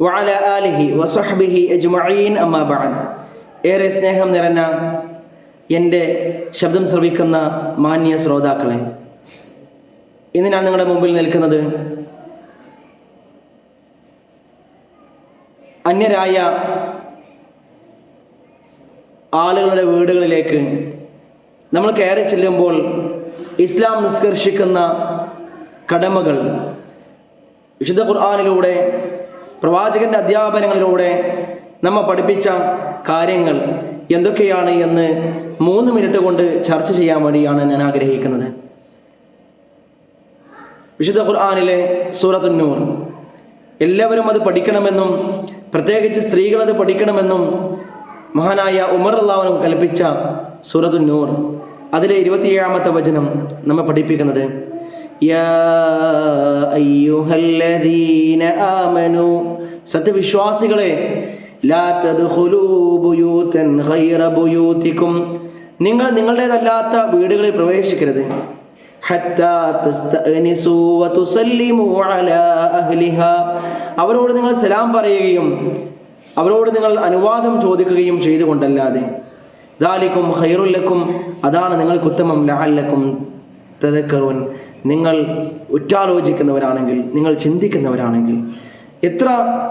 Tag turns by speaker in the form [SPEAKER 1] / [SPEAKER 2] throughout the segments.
[SPEAKER 1] വഅല ആലിഹി വസഹ്ബിഹി അജ്മഈൻ അമ്മാബാദ് ഏറെ സ്നേഹം നിറഞ്ഞ എന്റെ ശബ്ദം ശ്രവിക്കുന്ന മാന്യ ശ്രോതാക്കളെ ഇന്ന് ഞാൻ നിങ്ങളുടെ മുമ്പിൽ നിൽക്കുന്നത് അന്യരായ ആളുകളുടെ വീടുകളിലേക്ക് നമ്മൾ കയറി ചെല്ലുമ്പോൾ ഇസ്ലാം നിഷ്കർഷിക്കുന്ന കടമകൾ വിശുദ്ധ ഖുർആാനിലൂടെ പ്രവാചകന്റെ അധ്യാപനങ്ങളിലൂടെ നമ്മ പഠിപ്പിച്ച കാര്യങ്ങൾ എന്തൊക്കെയാണ് എന്ന് മൂന്ന് മിനിറ്റ് കൊണ്ട് ചർച്ച ചെയ്യാൻ വേണ്ടിയാണ് ഞാൻ ആഗ്രഹിക്കുന്നത്. വിശുദ്ധ ഖുർആാനിലെ സൂറത്തുന്നൂർ എല്ലാവരും അത് പഠിക്കണമെന്നും പ്രത്യേകിച്ച് സ്ത്രീകൾ അത് പഠിക്കണമെന്നും മഹാനായ ഉമർ അള്ളാഹുനും കൽപ്പിച്ച സൂറത്തുന്നൂർ അതിലെ ഇരുപത്തിയേഴാമത്തെ വചനം നമ്മെ പഠിപ്പിക്കുന്നത്. യാ അയ്യുഹല്ലദീന ആമനു സത്യവിശ്വാസികളെ നിങ്ങൾ നിങ്ങളുടേതല്ലാത്ത വീടുകളിൽ പ്രവേശിക്കരുത്. അവരോട് നിങ്ങൾ സലാം പറയുകയും അവരോട് നിങ്ങൾ അനുവാദം ചോദിക്കുകയും ചെയ്തുകൊണ്ടല്ലാതെ. ദാലിക്കും ഹൈറുല്ലക്കും അതാണ് നിങ്ങൾക്ക് ഉത്തമം. ലഹല്ലക്കും തെതക്കറുവൻ നിങ്ങൾ ഉറ്റാലോചിക്കുന്നവരാണെങ്കിൽ നിങ്ങൾ ചിന്തിക്കുന്നവരാണെങ്കിൽ. എത്ര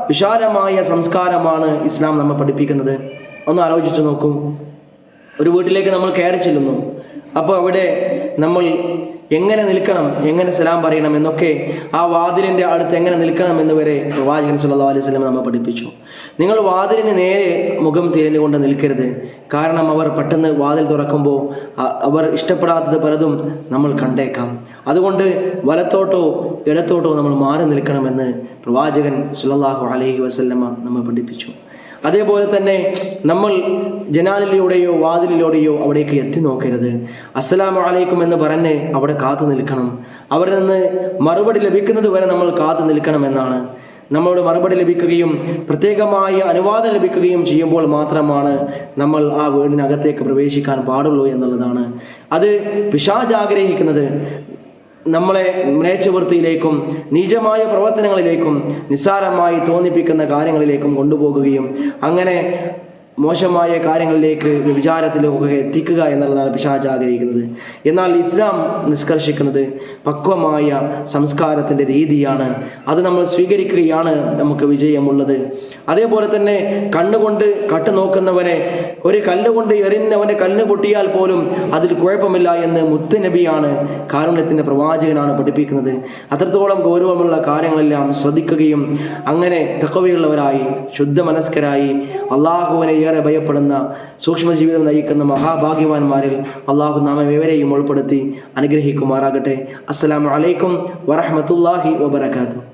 [SPEAKER 1] വിശാലമായ സംസ്കാരമാണ് ഇസ്ലാം നമ്മെ പഠിപ്പിക്കുന്നത്? ഒന്ന് ആലോചിച്ചു നോക്കൂ. ഒരു വീട്ടിലേക്ക് നമ്മൾ കയറി ചെല്ലുന്നു. അപ്പോൾ അവിടെ നമ്മൾ എങ്ങനെ നിൽക്കണം എങ്ങനെ സലാം പറയണം എന്നൊക്കെ ആ വാതിലിന്റെ അടുത്ത് എങ്ങനെ നിൽക്കണം എന്ന് വരെ പ്രവാചകൻ സല്ലാ അലൈഹി സ്വലം നമ്മെ പഠിപ്പിച്ചു. നിങ്ങൾ വാതിലിന് നേരെ മുഖം തിരിഞ്ഞുകൊണ്ട് നിൽക്കരുത്. കാരണം അവർ പെട്ടെന്ന് വാതിൽ തുറക്കുമ്പോൾ അവർ ഇഷ്ടപ്പെടാത്തത് പലതും നമ്മൾ കണ്ടേക്കാം. അതുകൊണ്ട് വലത്തോട്ടോ ഇടത്തോട്ടോ നമ്മൾ മാറി നിൽക്കണമെന്ന് പ്രവാചകൻ സുല്ലാഹു അലൈഹി വസല്ലമ നമ്മെ പഠിപ്പിച്ചു. അതേപോലെ തന്നെ നമ്മൾ ജനാലിലൂടെയോ വാതിലിലൂടെയോ അവിടേക്ക് എത്തി നോക്കരുത്. അസ്സലാമു അലൈക്കും എന്ന് പറഞ്ഞ് അവിടെ കാത്തു നിൽക്കണം. അവരിൽ നിന്ന് മറുപടി ലഭിക്കുന്നത് വരെ നമ്മൾ കാത്തു നിൽക്കണം എന്നാണ്. നമ്മളോട് മറുപടി ലഭിക്കുകയും പ്രത്യേകമായ അനുവാദം ലഭിക്കുകയും ചെയ്യുമ്പോൾ മാത്രമാണ് നമ്മൾ ആ വീടിനകത്തേക്ക് പ്രവേശിക്കാൻ പാടുള്ളൂ എന്നുള്ളതാണ്. അത് പിശാജ് ആഗ്രഹിക്കുന്നത്. നമ്മളെ മ്ലേച്ഛവൃത്തിയിലേക്കും നീചമായ പ്രവർത്തനങ്ങളിലേക്കും നിസ്സാരമായി തോന്നിപ്പിക്കുന്ന കാര്യങ്ങളിലേക്കും കൊണ്ടുപോകുകയും അങ്ങനെ മോശമായ കാര്യങ്ങളിലേക്ക് വിചാരത്തിലൊക്കെ എത്തിക്കുക എന്നുള്ളതാണ് പിശാജ് ആഗ്രഹിക്കുന്നത്. എന്നാൽ ഇസ്ലാം നിഷ്കർഷിക്കുന്നത് പക്വമായ സംസ്കാരത്തിന്റെ രീതിയാണ്. അത് നമ്മൾ സ്വീകരിക്കുകയാണ് നമുക്ക് വിജയമുള്ളത്. അതേപോലെ തന്നെ കണ്ണുകൊണ്ട് കട്ടു നോക്കുന്നവനെ ഒരു കല്ലുകൊണ്ട് എറിഞ്ഞവനെ കല്ല് പൊട്ടിയാൽ പോലും അതിൽ കുഴപ്പമില്ല എന്ന് മുത്തുനബിയാണ് കാരുണ്യത്തിന്റെ പ്രവാചകനാണ് പഠിപ്പിക്കുന്നത്. അത്രത്തോളം ഗൗരവമുള്ള കാര്യങ്ങളെല്ലാം ശ്രദ്ധിക്കുകയും അങ്ങനെ തക്കവയുള്ളവരായി ശുദ്ധ മനസ്കരായി അള്ളാഹുവിനെ ഏറെ ഭയപ്പെടുന്ന സൂക്ഷ്മ ജീവിതം നയിക്കുന്ന മഹാഭാഗ്യവാന്മാരിൽ അള്ളാഹു നാം ഏവരെയും ഉൾപ്പെടുത്തി അനുഗ്രഹിക്കുമാറാകട്ടെ. അസ്സലാമു അലൈക്കും വറഹ്മത്തുള്ളാഹി വബറകാതുഹു.